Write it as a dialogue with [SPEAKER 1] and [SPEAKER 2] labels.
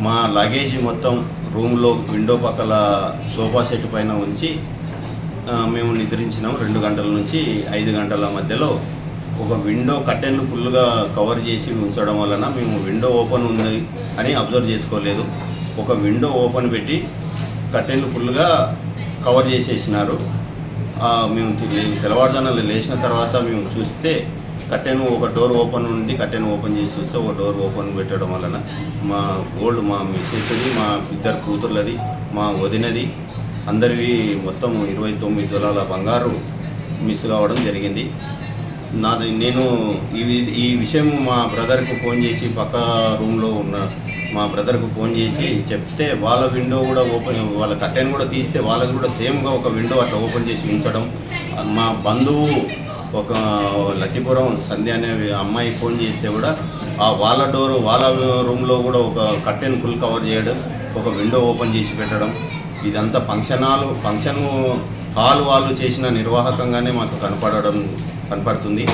[SPEAKER 1] మా లగేజ్ మొత్తం రూమ్లో విండో పక్కల సోఫా సెట్ పైన ఉంచి మేము నిద్రించినాం. రెండు గంటల నుంచి ఐదు గంటల మధ్యలో ఒక విండో కట్టెన్లు ఫుల్గా కవర్ చేసి ఉంచడం వలన మేము విండో ఓపెన్ ఉంది అని అబ్జర్వ్ చేసుకోలేదు. ఒక విండో ఓపెన్ పెట్టి కట్టెన్లు ఫుల్గా కవర్ చేసేసినారు. మేము తె- లేచిన తర్వాత మేము చూస్తే కట్టెను ఒక డోర్ ఓపెన్ ఉండి కట్టెను ఓపెన్ చేసి చూస్తే ఒక డోర్ ఓపెన్ పెట్టడం వలన మా గోల్డ్ మా మిస్సెస్ది మా ఇద్దరు కూతుర్లది మా వదినది అందరివి మొత్తం ఇరవై తొమ్మిది తులాల బంగారు మిస్ కావడం జరిగింది. నాది నేను ఈ ఈ విషయం మా బ్రదర్కు ఫోన్ చేసి పక్క రూమ్లో ఉన్న మా బ్రదర్కు ఫోన్ చేసి చెప్తే వాళ్ళ విండో కూడా ఓపెన్ వాళ్ళ కట్టెన్ కూడా తీస్తే వాళ్ళది కూడా సేమ్గా ఒక విండో అట్లా ఓపెన్ చేసి ఉంచడం. మా బంధువు ఒక లక్కిపురం సంధ్య అనే అమ్మాయి ఫోన్ చేస్తే కూడా ఆ వాళ్ళ డోరు వాళ్ళ రూమ్లో కూడా ఒక కర్టెన్ ఫుల్ కవర్ చేయడం ఒక విండో ఓపెన్ చేసి పెట్టడం ఇదంతా ఫంక్షన్ హాల్ ఫంక్షన్ హాల్ వాళ్ళు చేసిన నిర్వాహకంగానే మాకు కనపడడం కనపడుతుంది.